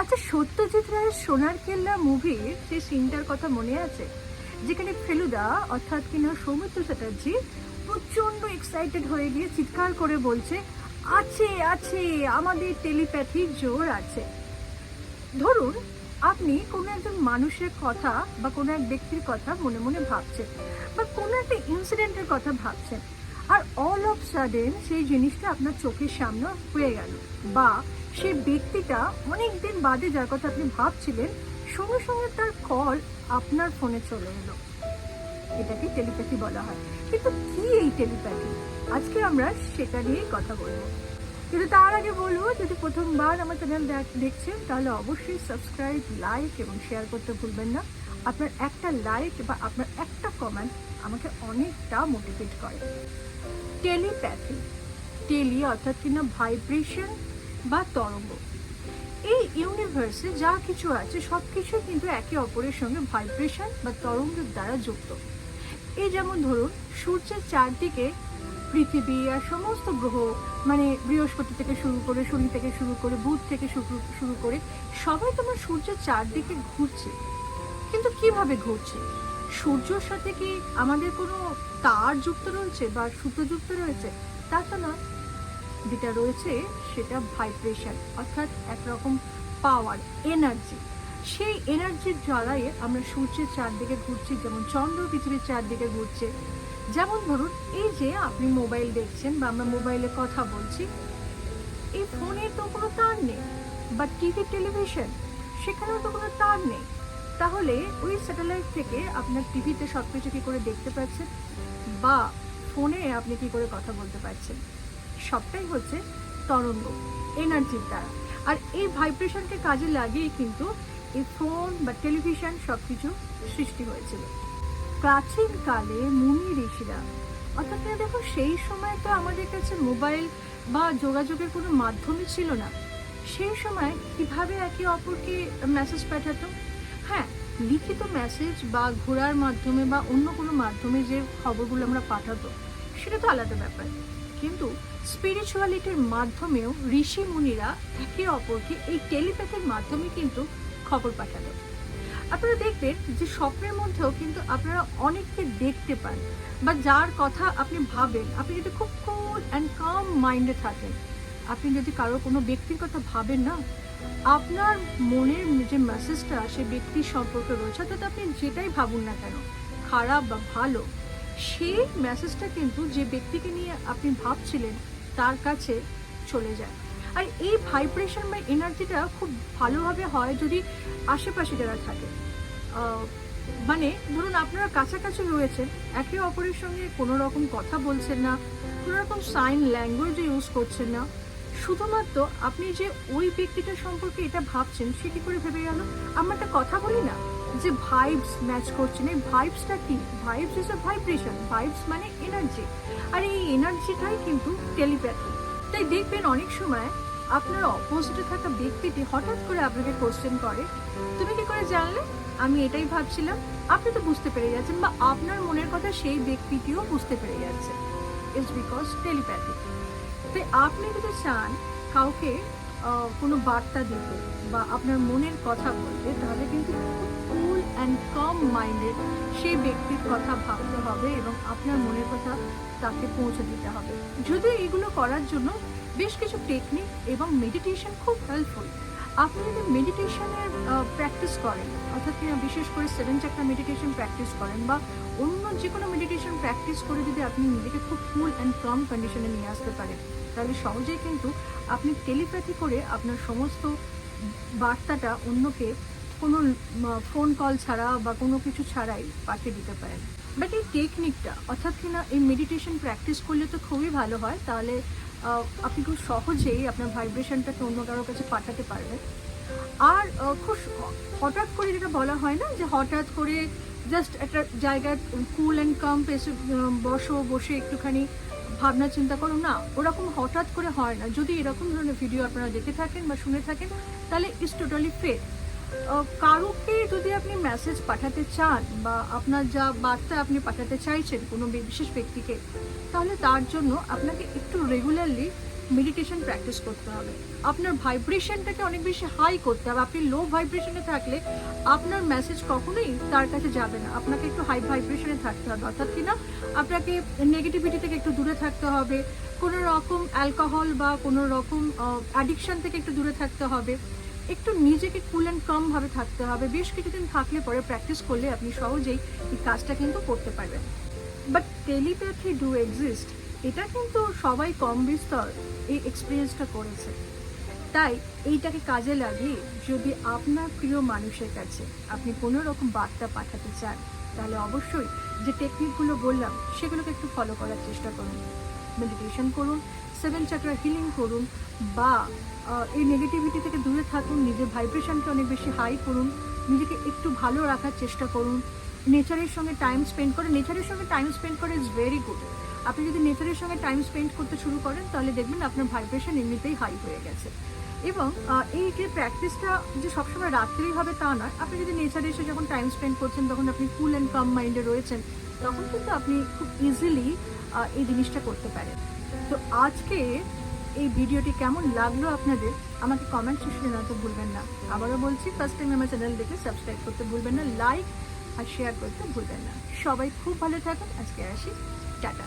আচ্ছা সত্যজিৎ রায়ের সোনার কেল্লা মুভির সেই সিনটার কথা মনে আছে, যেখানে ফেলুদা, অর্থাৎ কিনা সৌমিত্র চ্যাটার্জি প্রচণ্ড এক্সাইটেড হয়ে গিয়ে চিৎকার করে বলছে, আছে আছে, আমাদের টেলিপ্যাথির জোর আছে। ধরুন, আপনি কোনো একজন মানুষের কথা বা কোনো এক ব্যক্তির কথা মনে মনে ভাবছেন বা কোনো একটা ইনসিডেন্টের কথা ভাবছেন। সাডেন সেই জিনিসটা আপনার চোখের সামনে হয়ে গেল। বা সেই ব্যক্তিটা অনেক দিন বাদে যার কথা আপনি ভাবছিলেন, সঙ্গে সঙ্গে তার কল আপনার ফোনে চলে এলো। এটাকে টেলিপ্যাথি বলা হয়। কিন্তু কি এই টেলিপ্যাথি আজকে আমরা সেটা নিয়েই কথা বলব। কিন্তু তার আগে বলব যদি প্রথমবার আমার চ্যানেল দেখছেন, তাহলে অবশ্যই সাবস্ক্রাইব লাইক এবং শেয়ার করতে ভুলবেন না। আপনার একটা লাইক বা আপনার একটা কমেন্ট আমাকে অনেকটা মোটিভেট করে। টেলিপ্যাথি টেলি অর্থাৎ কিনা ভাইব্রেশন বা তরঙ্গ। এই ইউনিভার্সে যা কিছু আছে সব কিছু কিন্তু একে অপরের সঙ্গে ভাইব্রেশন বা তরঙ্গের দ্বারা যুক্ত। এই যেমন ধরুন, সূর্যের চারদিকে পৃথিবী আর সমস্ত গ্রহ মানে বৃহস্পতি থেকে শুরু করে শনি থেকে শুরু করে বুধ থেকে শুরু- শুরু করে সবাই তোমার সূর্যের চারদিকে ঘুরছে। কিন্তু কীভাবে ঘুরছে সূর্যর সাথে কি আমাদের কোনো তার যুক্ত রয়েছে বা সুতো যুক্ত রয়েছে? তা তো না। যেটা রয়েছে সেটা ভাইব্রেশন অর্থাৎ একরকম পাওয়ার এনার্জি সেই এনার্জির জ্বালায় আমরা সূর্যের চারদিকে ঘুরছি, যেমন চন্দ্র পৃথিবীর চারদিকে ঘুরছে। যেমন ধরুন, এই যে আপনি মোবাইল দেখছেন বা আমরা মোবাইলে কথা বলছি, এই ফোনের তো কোনো তার নেই, বা টিভি টেলিভিশন সেখানেও তো কোনো তার নেই। তাহলে ওই স্যাটেলাইট থেকে আপনার টিভিতে সব কিছু কী করে দেখতে পাচ্ছেন? বা ফোনে আপনি কি করে কথা বলতে পারছেন? সবটাই হচ্ছে তরঙ্গ এনার্জির দ্বারা। আর এই ভাইব্রেশনকে কাজে লাগিয়ে কিন্তু এই ফোন বা টেলিভিশন সব কিছু সৃষ্টি হয়েছিল। প্রাচীনকালে মুনি ঋষিরা, অর্থাৎ দেখো সেই সময় তো আমাদের কাছে মোবাইল বা যোগাযোগের কোনো মাধ্যমই ছিল না। সেই সময় কীভাবে একে অপরকে মেসেজ পাঠাতো? হ্যাঁ লিখিত মেসেজ বা ঘোরার মাধ্যমে বা অন্য কোনো মাধ্যমে যে খবরগুলো আমরা পাঠাতো সেটা তো আলাদা ব্যাপার। কিন্তু স্পিরিচুয়ালিটির মাধ্যমেও ঋষি মুনিরা একে অপরকে এই টেলিপ্যাথির মাধ্যমে কিন্তু খবর পাঠাতো আপনারা দেখবেন যে স্বপ্নের মধ্যেও কিন্তু আপনারা অনেককে দেখতে পান, বা যার কথা আপনি ভাবেন, আপনি যদি খুব কুল অ্যান্ড কাম মাইন্ডে থাকেন, আপনি যদি কারও কোনো ব্যক্তির কথা ভাবেন না আপনার মনের যে মেসেজটা সে ব্যক্তির সম্পর্কে রয়েছে, অর্থাৎ আপনি যেটাই ভাবুন না কেন, খারাপ বা ভালো, সেই মেসেজটা কিন্তু যে ব্যক্তিকে নিয়ে আপনি ভাবছিলেন, তার কাছে চলে যায়। আর এই ভাইব্রেশন বা এনার্জিটা খুব ভালোভাবে হয় যদি আশেপাশে যারা থাকে। মানে ধরুন আপনারা কাছাকাছি রয়েছেন, একে অপরের সঙ্গে কোনো রকম কথা বলছেন না, কোনো রকম সাইন ল্যাঙ্গুয়েজ ইউজ করছেন না শুধুমাত্র আপনি যে ওই ব্যক্তিটার সম্পর্কে এটা ভাবছেন, সে কি করে ভেবে গেল? আমরা একটা কথা বলি না যে ভাইবস ম্যাচ করছেন এই ভাইবসটা কি? Vibes is a vibration vibes মানে এনার্জি আর এই এনার্জিটাই কিন্তু টেলিপ্যাথি তাই দেখবেন অনেক সময় আপনার অপোজিটে থাকা ব্যক্তিটি হঠাৎ করে আপনাকে কোশ্চেন করে, তুমি কি করে জানলে? আমি এটাই ভাবছিলাম। আপনি তো বুঝতে পেরে যাচ্ছেন বা আপনার মনের কথা সেই ব্যক্তিটিও বুঝতে পেরে যাচ্ছে। ইটস বিকজ টেলিপ্যাথি তাই আপনি যদি চান কাউকে কোনো বার্তা দিতে বা আপনার মনের কথা বলতে, তাহলে কিন্তু কুল অ্যান্ড কম মাইন্ডেড সেই ব্যক্তির কথা ভাবতে হবে এবং আপনার মনের কথা তাকে পৌঁছে দিতে হবে। যদিও এগুলো করার জন্য বেশ কিছু টেকনিক এবং মেডিটেশন খুব হেল্পফুল আপনি যদি মেডিটেশনের প্র্যাকটিস করেন, অর্থাৎ বিশেষ করে সেভেন চাকরা মেডিটেশন প্র্যাকটিস করেন বা অন্য যে কোনো মেডিটেশন প্র্যাকটিস করে যদি আপনি নিজেকে খুব কুল অ্যান্ড কম কন্ডিশনে নিয়ে আসতে পারেন তাহলে সহজেই কিন্তু আপনি টেলিপ্যাথি করে আপনার সমস্ত বার্তাটা অন্যকে কোনো ফোন কল ছাড়া বা কোনো কিছু ছাড়াই পাঠিয়ে দিতে পারেন। বাট এই টেকনিকটা অর্থাৎ কিনা এই মেডিটেশন প্র্যাকটিস করলে তো খুবই ভালো হয়, তাহলে আপনি খুব সহজেই আপনার ভাইব্রেশনটাকে অন্য কারোর কাছে পাঠাতে পারবেন। আর খুব হঠাৎ করে যেটা বলা হয় না, যে হঠাৎ করে জাস্ট একটা জায়গায় কুল অ্যান্ড কাম পেসে বসো, বসে একটুখানি ভাবনা চিন্তা করো না, ওরকম হঠাৎ করে হয় না। যদি এরকম ধরনের ভিডিও আপনারা দেখে থাকেন বা শুনে থাকেন, তাহলে ইটস টোটালি ফেক কারোকে যদি আপনি মেসেজ পাঠাতে চান বা আপনার যা বার্তা আপনি পাঠাতে চাইছেন কোনো বিশেষ ব্যক্তিকে, তাহলে তার জন্য আপনাকে একটু রেগুলারলি মেডিটেশন প্র্যাকটিস করতে হবে। আপনার ভাইব্রেশনটাকে অনেক বেশি হাই করতে হবে। আপনি লো ভাইব্রেশনে থাকলে আপনার মেসেজ কখনোই তার কাছে যাবে না। আপনাকে একটু হাই ভাইব্রেশনে থাকতে হবে। অর্থাৎ কিনা আপনাকে নেগেটিভিটি থেকে একটু দূরে থাকতে হবে। কোনো রকম অ্যালকোহল বা কোনো রকম অ্যাডিকশন থেকে একটু দূরে থাকতে হবে। একটু নিজেকে কুল অ্যান্ড কমভাবে থাকতে হবে। বেশ কিছুদিন থাকলে পরে প্র্যাকটিস করলে আপনি সহজেই এই কাজটা কিন্তু করতে পারবেন। বাট টেলিপ্যাথি ডু এক্সিস্ট এটা কিন্তু সবাই কম বিস্তর এই এক্সপিরিয়েন্সটা করেছে। তাই এইটাকে কাজে লাগিয়ে যদি আপনার প্রিয় মানুষের কাছে আপনি কোনো রকম বার্তা পাঠাতে চান, তাহলে অবশ্যই যে টেকনিকগুলো বললাম, সেগুলোকে একটু ফলো করার চেষ্টা করুন। মেডিটেশন করুন সেভেন চাকরা হিলিং করুন বা এই নেগেটিভিটি থেকে দূরে থাকুন, নিজের ভাইব্রেশনকে অনেক বেশি হাই করুন, নিজেকে একটু ভালো রাখার চেষ্টা করুন। নেচারের সঙ্গে টাইম স্পেন্ড করে নেচারের সঙ্গে টাইম স্পেন্ড করে ইজ ভেরি গুড আপনি যদি নেচারের সঙ্গে টাইম স্পেন্ড করতে শুরু করেন, তাহলে দেখবেন আপনার ভাইব্রেশন এমনিতেই হাই হয়ে গেছে। এবং এই যে প্র্যাকটিসটা যে সবসময় রাত্রেই হবে তা নয়, আপনি যদি নেচারে এসে যখন টাইম স্পেন্ড করছেন, তখন আপনি ফুল অ্যান্ড কাম মাইন্ডে রয়েছেন, তখন কিন্তু আপনি খুব ইজিলি এই জিনিসটা করতে পারেন। তো আজকে এই ভিডিওটি কেমন লাগল আপনাদের, আমাকে কমেন্ট সেকশনে জানাতে ভুলবেন না। আবারও বলছি ফার্স্ট টাইম আমার চ্যানেল দেখে সাবস্ক্রাইব করতে ভুলবেন না লাইক আর শেয়ার করতে ভুলবেন না। সবাই খুব ভালো থাকুন, আজকে আসি, টাটা।